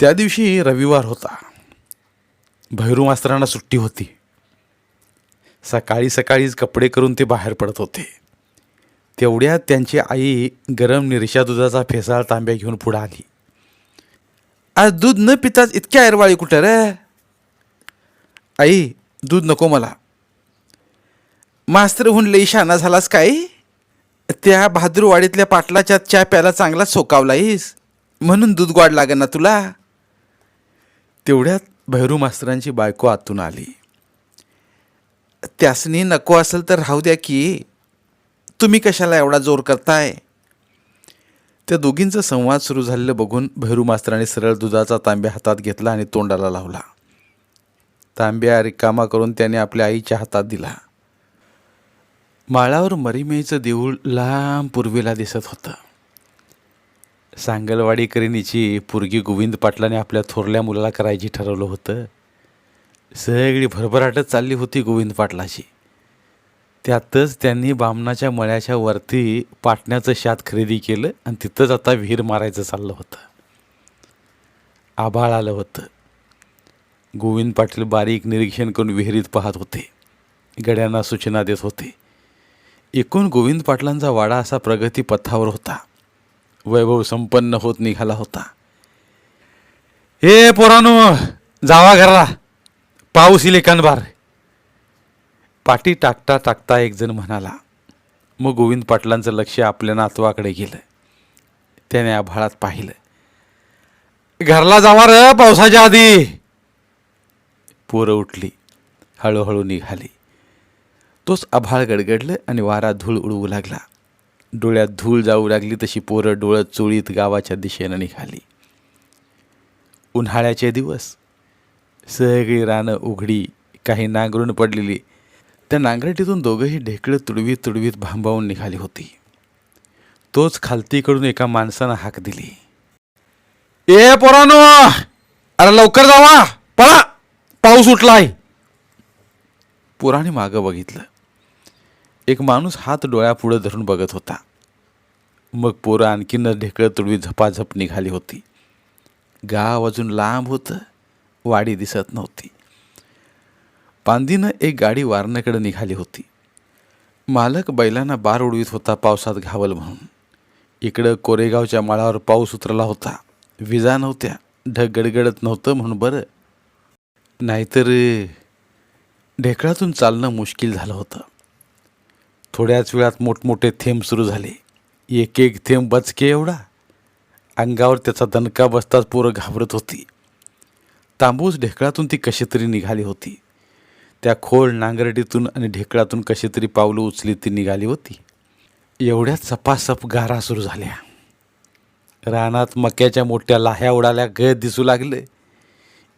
त्या दिवशी रविवार होता. भैरू मास्तरांना सुट्टी होती. सकाळी सकाळीच कपडे करून ते बाहेर पडत होते. तेवढ्यात त्यांची आई गरम निरशा दुधाचा फेसाळ तांब्या घेऊन पुढे आली. आज दूध न पिताच इतक्या ऐरवाळी कुठं रे? आई दूध नको मला. मास्तर हुन लई शाना झालास काय? त्या बहादूरवाडीतल्या पाटलाच्या चहा प्याला चांगला सोकावलाईस. म्हणून दूध गोड लागेल ना तुला? तेवढ्यात भैरू मास्तरांची बायको आतून आली. त्यासनी नको असेल तर राहू द्या की तुम्ही कशाला एवढा जोर करताय? त्या दोघींचा संवाद सुरू झालेलं बघून भैरू मास्तराने सरळ दुधाचा तांब्या हातात घेतला आणि तोंडाला लावला. तांब्या रिकामा करून त्याने आपल्या आईच्या हातात दिला. माळावर मरीमेचं देऊळ लांब पूर्वेला दिसत होतं. सांगलवाडीकरीनीची पुरगी गोविंद पाटलाने आपल्या थोरल्या मुलाला करायची ठरवलं होतं. सगळी भरभराटच चालली होती गोविंद पाटलाची. त्यातच त्यांनी बामणाच्या मळ्याच्या वरती पाटण्याचं शात खरेदी केलं आणि तिथंच आता विहीर मारायचं चाललं होतं. आभाळ आलं होतं. गोविंद पाटील बारीक निरीक्षण करून विहिरीत पाहत होते. गड्यांना सूचना देत होते. एकूण गोविंद पाटलांचा वाडा असा प्रगती पथावर होता. वैभव संपन्न होत निघाला होता. हे पोरानो जावा घरला पाऊस इले कानभार पाठी टाकता टाकता एक जण म्हणाला मग गोविंद पाटलांचं लक्ष आपल्या नातवाकडे गेलं. त्याने आभाळात पाहिलं. घरला जावा र पावसाच्या आधी. पोरं उठली हळूहळू निघाली. तोच आभाळ गडगडलं आणि वारा धूळ उडवू लागला. डोळ्यात धूळ जाऊ लागली तशी पोरं डोळं चोळीत गावाच्या दिशेनं निघाली. उन्हाळ्याचे दिवस. सगळी रानं उघडी काही नांगरून पडलेली. त्या नांगरटीतून दोघंही ढेकळं तुडवीत तुडवीत भांबावून निघाली होती. तोच खालतीकडून एका माणसानं हाक दिली. ए पोरानो! अरे लवकर जावा! पळा! पाऊस उठलाय! पोराने मागं बघितलं. एक माणूस हात डोळ्यापुढं धरून बघत होता. मग पोरं आणखीनच ढेकळं तुडवी झपाझप निघाली होती. गाव अजून लांब होतं वाडी दिसत नव्हती. पांदीनं एक गाडी वारण्याकडे निघाली होती. मालक बैलांना बार उडवीत होता पावसात घावल म्हणून. इकडं कोरेगावच्या माळावर पाऊस उतरला होता. विजा नव्हत्या ढग गडगडत नव्हतं म्हणून बरं. नाहीतर ढेकळातून चालणं मुश्किल झालं होतं. थोड्याच वेळात मोठमोठे थेंब सुरू झाले. एक एक थेंब बचके एवढा. अंगावर त्याचा दणका बसताच पोरं घाबरत होती. तांबूस ढेकळातून ती कशी तरी निघाली होती. त्या खोल नांगरडीतून आणि ढेकळातून कशी तरी पावलं उचली ती निघाली होती. एवढ्या सपासप गारा सुरू झाल्या. रानात मक्याच्या मोठ्या लाह्या उडाल्या घर दिसू लागले.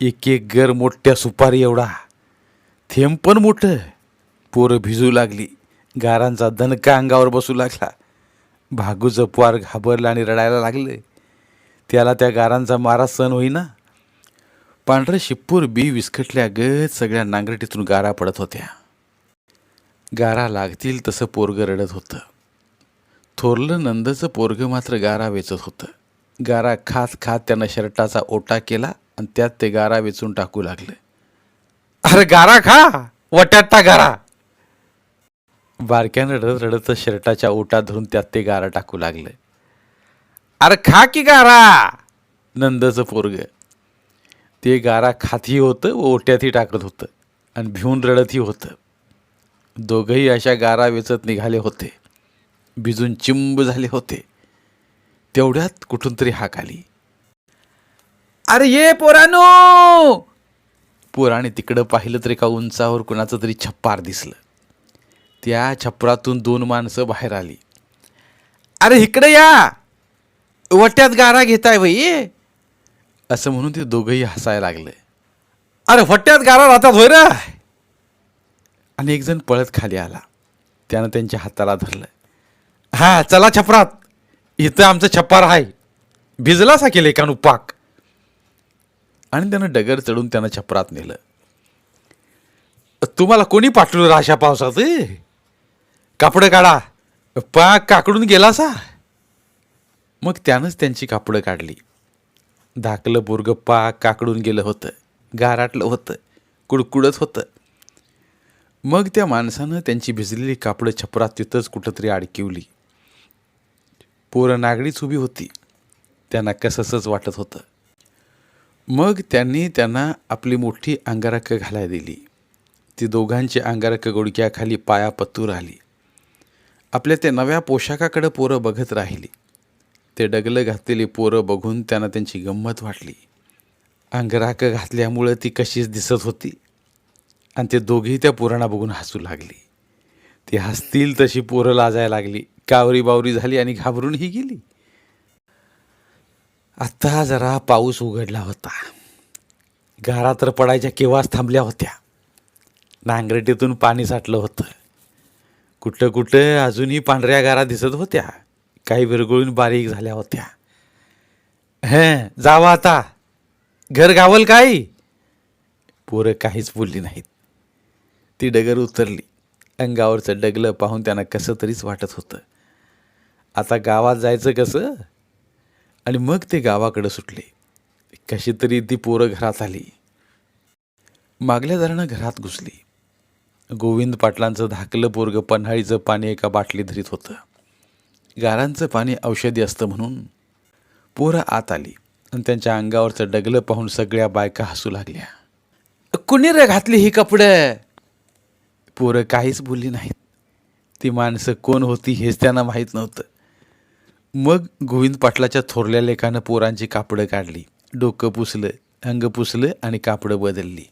एक एक गर मोठ्या सुपारी एवढा. थेंब पण मोठं. पोरं भिजू लागली. गारांचा दणका अंगावर बसू लागला. भागूचं पोर घाबरलं आणि रडायला लागले. त्याला त्या गारांचा मारा सण होईना. पांढरं शिप्पूर बी विस्कटल्या गत सगळ्या नांगरटीतून गारा पडत होत्या. गारा लागतील तसं पोरगं रडत होतं. थोरलं नंदचं पोरगं मात्र गारा वेचत होतं. गारा खात खात त्यानं शर्टाचा ओटा केला आणि त्यात ते गारा वेचून टाकू लागलं. अरे गारा खा वट्यात गारा. बारक्यानं रडत रडत शर्टाच्या ओटा धरून त्यात ते गारा टाकू लागलं. अरे खा की गारा! नंदचं पोरग. ते गारा खातही होतं व ओट्यातही टाकत होतं आणि भिवून रडतही होतं. दोघंही अशा गारा वेचत निघाले होते. भिजून चिंब झाले होते. तेवढ्यात कुठून तरी हाक आली. अरे ये पोरानो! पोराने तिकडं पाहिलं तरी एका उंचावर कुणाचं तरी छप्पार दिसलं. त्या छपरातून दोन माणसं बाहेर आली. अरे इकडे या. वट्यात गारा घेताय भाई असं म्हणून ते दोघंही हसायला लागले. अरे वट्ट्यात गारा राहतात होय रा. आणि एकजण पळत खाली आला. त्यानं त्यांच्या हाताला धरलं. हा चला छपरात इथं आमचं छप्पार आहे. भिजला सा केलं एकानु पाक आणि त्यानं डगर चढून त्यानं छपरात नेलं. तुम्हाला कोणी पाठवलं रे अशा पावसात कापडं काढा. पाक काकडून गेला सा मग त्यानंच त्यांची कापडं काढली. धाकलं बोरग पाक काकडून गेलं होतं. गाराटलं होतं. कुडकुडत होतं. मग त्या माणसानं त्यांची भिजलेली कापडं छपरात तिथंच कुठंतरी अडकिवली. पोरं नागडीच उभी होती. त्यांना कससंच वाटत होतं. मग त्यांनी त्यांना आपली मोठी अंगारकं घालाय दिली. ती दोघांची अंगारकं गुडक्याखाली पाया पत्तू राहिली. आपल्या त्या नव्या पोशाखाकडे पोरं बघत राहिली. ते डगलं घातलेली पोरं बघून त्यांना त्यांची गंमत वाटली. अंगराक घातल्यामुळं ती कशीच दिसत होती. आणि ते दोघेही त्या पोरांना बघून हसू लागली. ती हसतील तशी पोरं लाजायला लागली. कावरी बावरी झाली आणि घाबरूनही गेली. आत्ता जरा पाऊस उघडला होता. गारा तर पडायच्या केव्हाच थांबल्या होत्या. नांगरटीतून पाणी साठलं होतं. कुठं कुठं अजूनही पांढऱ्या गारा दिसत होत्या. काही विरगळून बारीक झाल्या होत्या. हं जावा आता. घर गावल काय पोरं काहीच बोलली नाहीत. ती डगर उतरली. अंगावरचं डगलं पाहून त्यांना कसं तरीच वाटत होतं. आता गावात जायचं कसं? आणि मग ते गावाकडं सुटले. कशी तरी ती पोरं घरात आली. मागल्या दारानं घरात घुसली. गोविंद पाटलांचं धाकलं पोरगं पन्हाळीचं पाणी एका बाटलीत धरीत होतं. गारांचं पाणी औषधी असतं म्हणून पोरं आत आली आणि त्यांच्या अंगावरचं डगलं पाहून सगळ्या बायका हसू लागल्या. कुणी र घातली ही कपडं? पोरं काहीच बोलली नाहीत. ती माणसं कोण होती हेच त्यांना माहीत नव्हतं. मग गोविंद पाटलाच्या थोरल्या लेखानं पोरांची कापडं काढली. डोकं पुसलं अंग पुसलं आणि कापडं बदलली.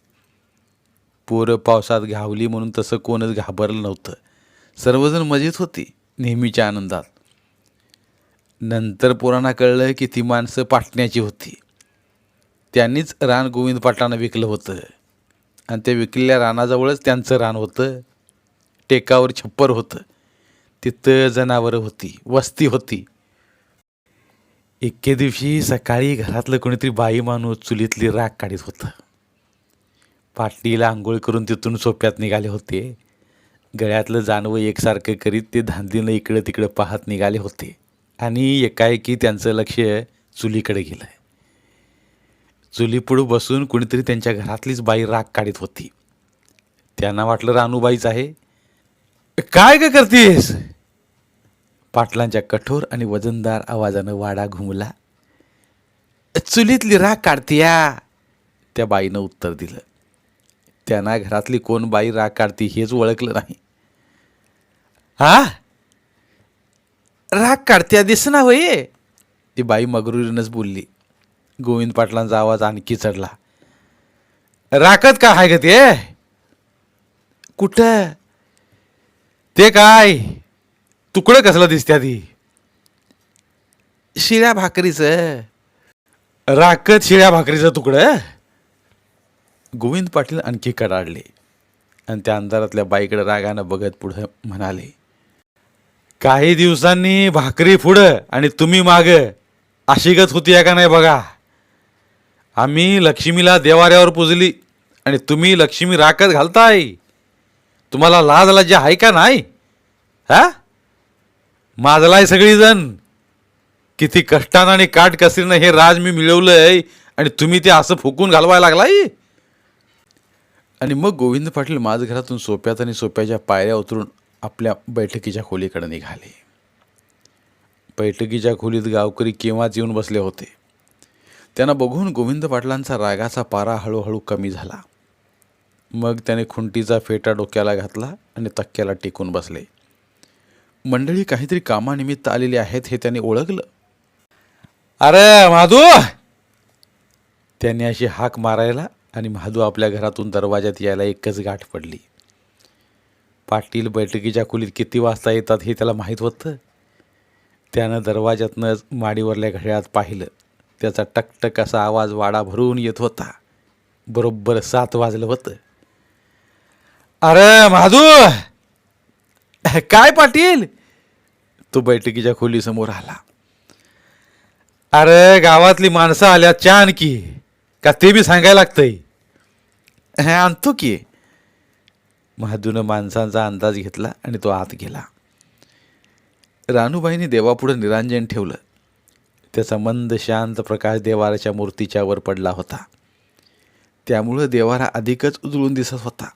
पोरं पावसात घावली म्हणून तसं कोणच घाबरलं नव्हतं. सर्वजण मजेत होती नेहमीच्या आनंदात. नंतर पोरांना कळलं की ती माणसं पाटण्याची होती. त्यांनीच रान गोविंद पाटलांना विकलं होतं. आणि त्या विकलेल्या रानाजवळच त्यांचं रान होतं. टेकावर छप्पर होतं. तिथं जनावरं होती वस्ती होती. एके दिवशी सकाळी घरातलं कोणीतरी बाई माणूस चुलीतली राख काढीत होतं. पाटलीला आंघोळ करून तिथून सोप्यात निघाले होते. गळ्यातलं जानवं एकसारखं करीत ते धांदीनं इकडं तिकडं पाहत निघाले होते. आणि एकाएकी त्यांचं लक्ष चुलीकडे गेलं चुलीपुढं बसून कुणीतरी त्यांच्या घरातलीच बाई राग काढीत होती. त्यांना वाटलं रानूबाईच आहे. काय ग करतेस? पाटलांच्या कठोर आणि वजनदार आवाजानं वाडा घुमला. चुलीतली राग काढतीया. त्या बाईनं उत्तर दिलं. त्यांना घरातली कोण बाई राग काढती हेच ओळखलं नाही. हा? राग काढत्या दिसना होय. ती बाई मगरुरीनंच बोलली. गोविंद पाटलांचा आवाज आणखी चढला. राखत का हाय ग ते? कुठं? ते काय? तुकडं कसलं दिसत्या ती? शिळ्या भाकरीचं. राखत शिळ्या भाकरीचं तुकडं? गोविंद पाटील आणखी कडाडले आणि त्या अंधारातल्या बाईकडे रागानं बघत पुढं म्हणाले काही दिवसांनी भाकरी पुढं आणि तुम्ही माग. अशी गत होती का नाही बघा. आम्ही लक्ष्मीला देवाऱ्यावर पुजली आणि तुम्ही लक्ष्मी राखत घालताय. तुम्हाला लाज लज्जा आहे का नाही? हा? माजलाय सगळीजण. किती कष्टानं आणि काट कसरीनं हे राज मी मिळवलंय आणि तुम्ही ते असं फुकून घालवायला लागलाय? आणि मग गोविंद पाटील माझ घरातून सोप्यात आणि सोप्याच्या पायऱ्या उतरून आपल्या बैठकीच्या खोलीकडे निघाले. बैठकीच्या खोलीत गावकरी केव्हाच येऊन बसले होते. त्यांना बघून गोविंद पाटलांचा रागाचा पारा हळूहळू कमी झाला. मग त्याने खुंटीचा फेटा डोक्याला घातला आणि तक्क्याला टेकून बसले. मंडळी काहीतरी कामानिमित्त आलेली आहेत हे त्याने ओळखलं? अरे माधू! त्याने अशी हाक मारायला आणि महादू आपल्या घरातून दरवाजात यायला एकच गाठ पडली. पाटील बैठकीच्या खोलीत किती वाजता येतात हे त्याला माहीत होतं? त्यानं दरवाजातनंच माडीवरल्या घड्याळात पाहिलं. त्याचा टकटक असा आवाज वाडा भरून येत होता. बरोबर सात वाजलं होतं. अरे महादू काय पाटील? तो बैठकीच्या खोलीसमोर आला. अरे गावातली माणसं आल्या चान की का ते बी सांगायला लागतंय. हे आणतो की. महादूनं माणसांचा अंदाज घेतला आणि तो आत गेला. रानूबाईने देवापुढं निरांजन ठेवलं. त्याचा मंद शांत प्रकाश देवाराच्या मूर्तीच्या वर पडला होता. त्यामुळं देवारा अधिकच उजळून दिसत होता.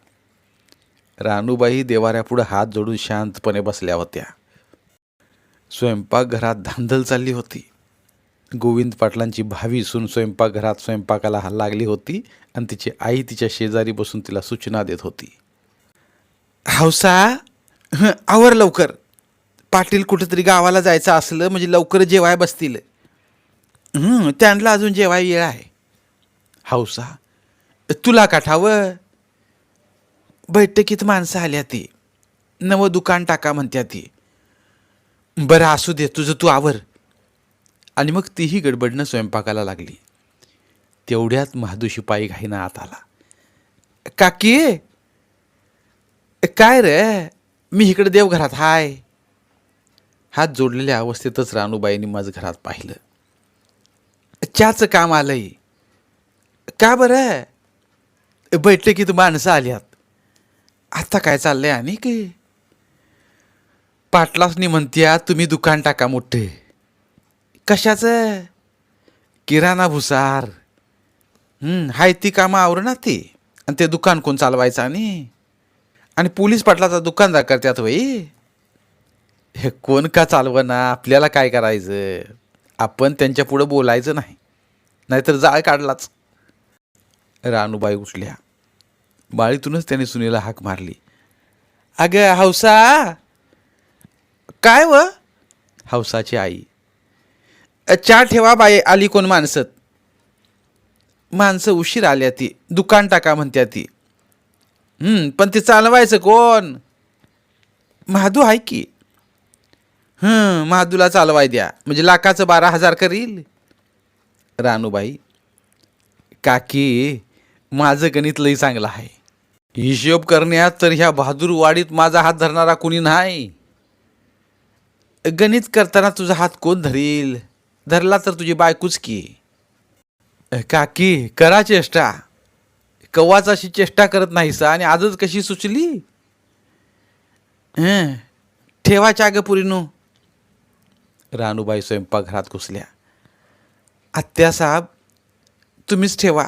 रानूबाई देवाऱ्यापुढं हात जोडून शांतपणे बसल्या होत्या. स्वयंपाकघरात धांदल चालली होती. गोविंद पाटलांची भावी सून स्वयंपाकघरात स्वयंपाकाला हाल लागली होती आणि तिची आई तिच्या शेजारी बसून तिला सूचना देत होती. हौसा हं, आवर लवकर. पाटील कुठेतरी गावाला जायचं असलं म्हणजे लवकर जेवाय बसतील. हं, त्यांना अजून जेवाय वेळ आहे. हौसा तुला का ठावं बैठकीत माणसं आल्या ती. नवं दुकान टाका म्हणत्या ती. बरं असू दे तुझं तू आवर. आणि मग तीही गडबडनं स्वयंपाकाला लागली. तेवढ्यात महादू शिपाई घाईना आत आला. काकी काय रे? मी इकडे देवघरात हाय. हात जोडलेल्या अवस्थेतच रानूबाईंनी माझं घरात पाहिलं. चहाचं काम आलंय. का बरं? तू माणसं आल्यात. आता काय चाललंय आणि की? पाटलासनी म्हणत्या तुम्ही दुकान टाका मोठे. कशाचं? किराणा भुसार. हाय ती कामं आवरणार ती. आणि ते दुकान कोण चालवायचं आणि? आणि पोलीस पाटलाचा दुकानदार करत्यात वई हे कोण का चालवना आपल्याला काय करायचं? आपण त्यांच्या पुढं बोलायचं नाही. नाहीतर जाळ काढलाच. रानूबाई उठल्या. बाळीतूनच त्याने सुनीला हाक मारली. अगं हौसा! काय व? हौसाची आई. चहा ठेवा बाई आली कोण माणसं? माणसं उशीर आल्या ती. दुकान टाका म्हणत्या ती. पण ते चालवायचं कोण? महादू आहे की? हं महादूला चालवाय द्या. म्हणजे लाखाचं बारा हजार करील. रानूबाई काकी माझं गणित लई चांगलं आहे. हिशोब करण्यात तर ह्या बहादूरवाडीत माझा हात धरणारा कुणी नाही. गणित करताना तुझा हात कोण धरील? धरला तर तुझी बायकोच की काकी करा चेष्टा. कव्वाच अशी चेष्टा करत नाहीस आणि आजच कशी सुचली? हं ठेवाच्या अगं पुरीनो. रानूबाई स्वयंपाकघरात घुसल्या. आत्यासाहेब तुम्हीच ठेवा.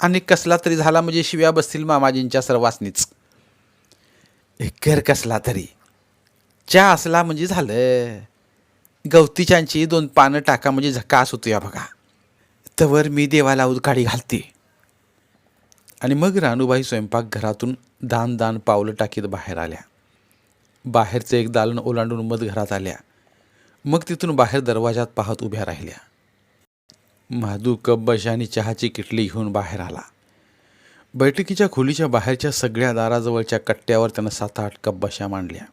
आणि कसला तरी झाला म्हणजे शिव्या बसतील मामाजींच्या सर्वासनीच. कर कसला तरी. चहा असला म्हणजे झालं. गवतीच्यांची दोन पानं टाका म्हणजे झकास होतो या बघा. तवर मी देवाला उदगाडी घालते. आणि मग रानूबाई स्वयंपाकघरातून दान दान पावलं टाकीत बाहेर आल्या. बाहेरचं एक दालन ओलांडून मध घरात आल्या. मग तिथून बाहेर दरवाजात पाहत उभ्या राहिल्या. महादू कप आणि चहाची किटली घेऊन बाहेर आला. बैठकीच्या खोलीच्या बाहेरच्या सगळ्या दाराजवळच्या कट्ट्यावर त्यानं सात आठ कप बशा मांडल्या.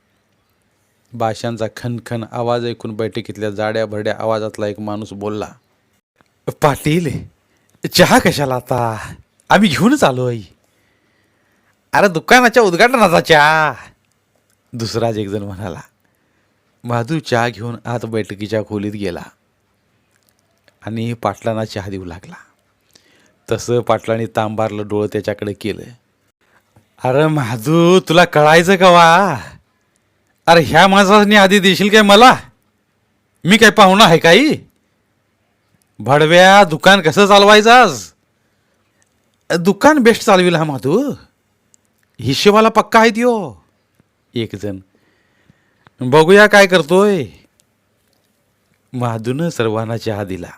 भाषांचा खनखन आवाज ऐकून बैठकीतल्या जाड्या भरड्या आवाजातला एक माणूस बोलला पाटील चहा कशाला आता? आम्ही घेऊनच आलो आई अरे दुकानाच्या उद्घाटनाचा चहा. दुसराच एकजण म्हणाला माधू चहा घेऊन आत बैठकीच्या खोलीत गेला. आणि पाटलांना चहा देऊ लागला. तसं पाटलांनी तांबारलं डोळं त्याच्याकडे केलं. अरे माधू तुला कळायचं का वा अरे ह्या माणसाने आधी देशील काय मला? मी काय पाहुणा आहे काही? भडव्या दुकान कसं चालवायचं आज? दुकान बेस्ट चालविल हा माधू. हिशेबाला पक्का आहे त्यो एक जण. बघूया काय करतोय. माधून सर्वांना चहा दिला.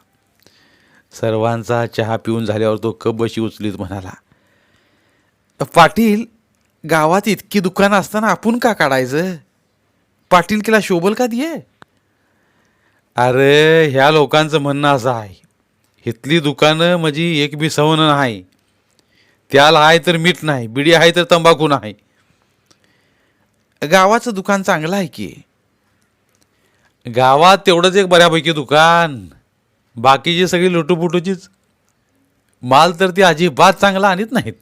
सर्वांचा चहा पिऊन झाल्यावर तो कप बशी उचलीत म्हणाला पाटील गावात इतकी दुकानं असताना आपण का काढायचं? पाटील केला शोभल का दिये? अरे ह्या लोकांचं म्हणणं असं आहे. इथली दुकानं म्हणजे एक बी सवन नाही. त्याला आहे तर मीठ नाही बिडी आहे तर तंबाखू नाही. गावाचं दुकान चांगलं आहे की? गावात तेवढंच एक बऱ्यापैकी दुकान. बाकीची सगळी लुटूपुटूचीच. माल तर ती अजिबात चांगला आणत नाहीत.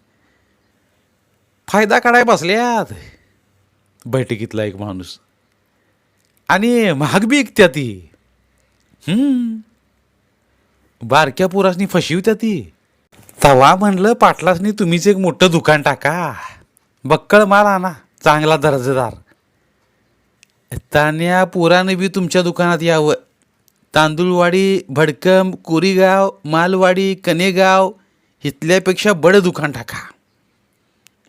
फायदा काढाय बसल्यात. बैठकीतला एक माणूस. आणि महाग बी विकत्या ती. हम्म. बारक्या पुरासनी फशिवत्या ती. तवा म्हणलं पाटलासनी तुम्हीच एक मोठं दुकान टाका. बक्कळ माल आणा चांगला दर्जेदार. तान्या पुराने बी तुमच्या दुकानात यावं. तांदूळवाडी भडकम कोरीगाव मालवाडी कनेगाव इथल्यापेक्षा बडं दुकान टाका.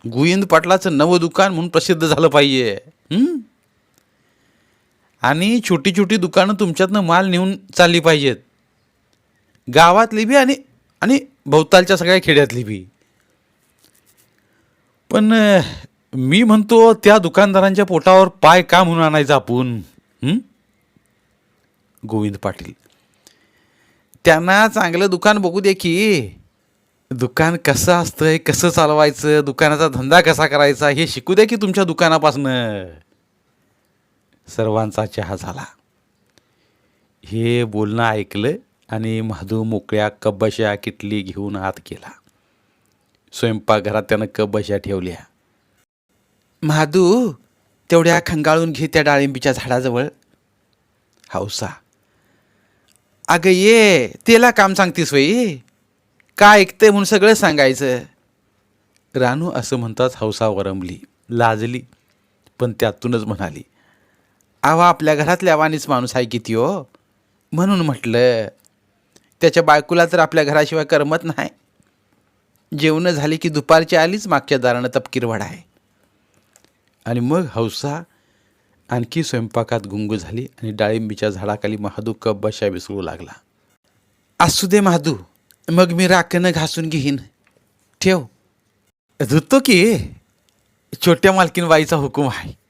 गोविंद पाटलाचं नवं दुकान म्हणून प्रसिद्ध झालं पाहिजे. हम्म. आणि छोटी छोटी दुकानं तुमच्यातनं माल नेऊन चालली पाहिजेत. गावातली बी आणि आणि भोवतालच्या सगळ्या खेड्यातली बी. पण मी म्हणतो त्या दुकानदारांच्या पोटावर पाय का म्हणून आणायचं आपण? गोविंद पाटील. त्यांना चांगलं दुकान बघू दे की. दुकान कसं असतंय कसं चालवायचं दुकानाचा धंदा कसा करायचा हे शिकू द्या की तुमच्या दुकानापासनं. सर्वांचा चहा झाला. हे बोलणं ऐकलं आणि महादू मोकळ्या कब्बशा किटली घेऊन आत गेला. स्वयंपाकघरात त्यानं कब्बशा ठेवल्या. महादू तेवढ्या खंगाळून घे त्या डाळिंबीच्या झाडाजवळ. हौसा. अगं ये तेला काम सांगतीस वई काय ऐकते म्हणून सगळं सांगायचं. रानू असं म्हणताच हौसा वरंबली लाजली पण त्यातूनच म्हणाली अहो आपल्या घरातल्या वाणीच माणूस आहे किती हो? म्हणून म्हटलं त्याच्या बायकोला तर आपल्या घराशिवाय करमत नाही. जेवणं झाली की दुपारची आलीच मागच्या दारानं तपकीर वाढ आहे. आणि मग हौसा आणखी स्वयंपाकात गुंग झाली आणि डाळिंबीच्या झाडाखाली महादू कप बशा विसळू लागला. असू दे महादू मग मी राखणं घासून घेईन. ठेव. धुतो की छोट्या मालकीन बाईचा हुकूम आहे.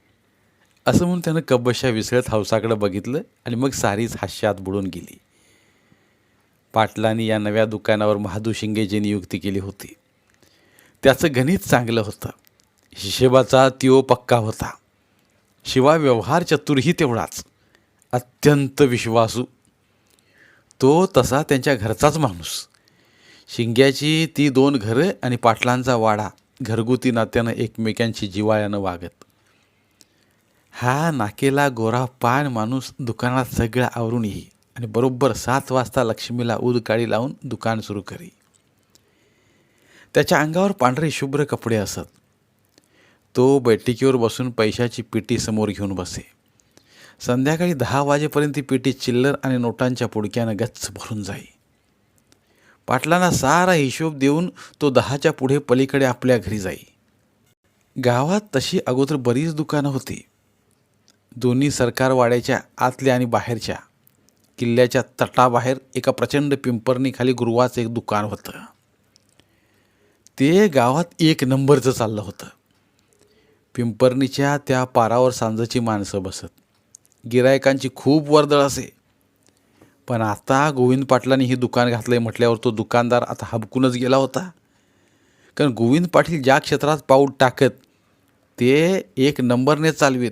असं म्हणून त्यानं कब्बशा विसळत हौसाकडं बघितलं आणि मग सारीच हास्यात बुडून गेली. पाटलांनी या नव्या दुकानावर महादू शिंगेची नियुक्ती केली होती. त्याचं गणित चांगलं होतं. हिशेबाचा तिओ पक्का होता. शिवाय व्यवहार चतुरही तेवढाच. अत्यंत विश्वासू. तो तसा त्यांच्या घरचाच माणूस. शिंग्याची ती दोन घरं आणि पाटलांचा वाडा घरगुती नात्यानं एकमेकांशी जिवाळ्यानं वागत. हा नाकेला गोरा पान माणूस दुकानात सगळं आवरून येई आणि बरोबर सात वाजता लक्ष्मीला उदकाळी लावून दुकान सुरू करी. त्याच्या अंगावर पांढरे शुभ्र कपडे असत. तो बैठकीवर बसून पैशाची पेटी समोर घेऊन बसे. संध्याकाळी दहा वाजेपर्यंत ती पेटी चिल्लर आणि नोटांच्या पुडक्यानं गच्च भरून जाई. पाटलांना सारा हिशोब देऊन तो दहाच्या पुढे पलीकडे आपल्या घरी जाई. गावात तशी अगोदर बरीच दुकानं होती. दोन्ही सरकारवाड्याच्या आतल्या आणि बाहेरच्या किल्ल्याच्या तटाबाहेर एका प्रचंड पिंपरणीखाली गुरुवाचं एक दुकान होतं. ते गावात एक नंबरचं चाललं होतं. पिंपरणीच्या त्या पारावर सांजची माणसं बसत. गिरायकांची खूप वर्दळ असे. पण आता गोविंद पाटलांनी हे दुकान घातलंय म्हटल्यावर तो दुकानदार आता हबकूनच गेला होता. कारण गोविंद पाटील ज्या क्षेत्रात पाऊल टाकत ते एक नंबरने चालवीत.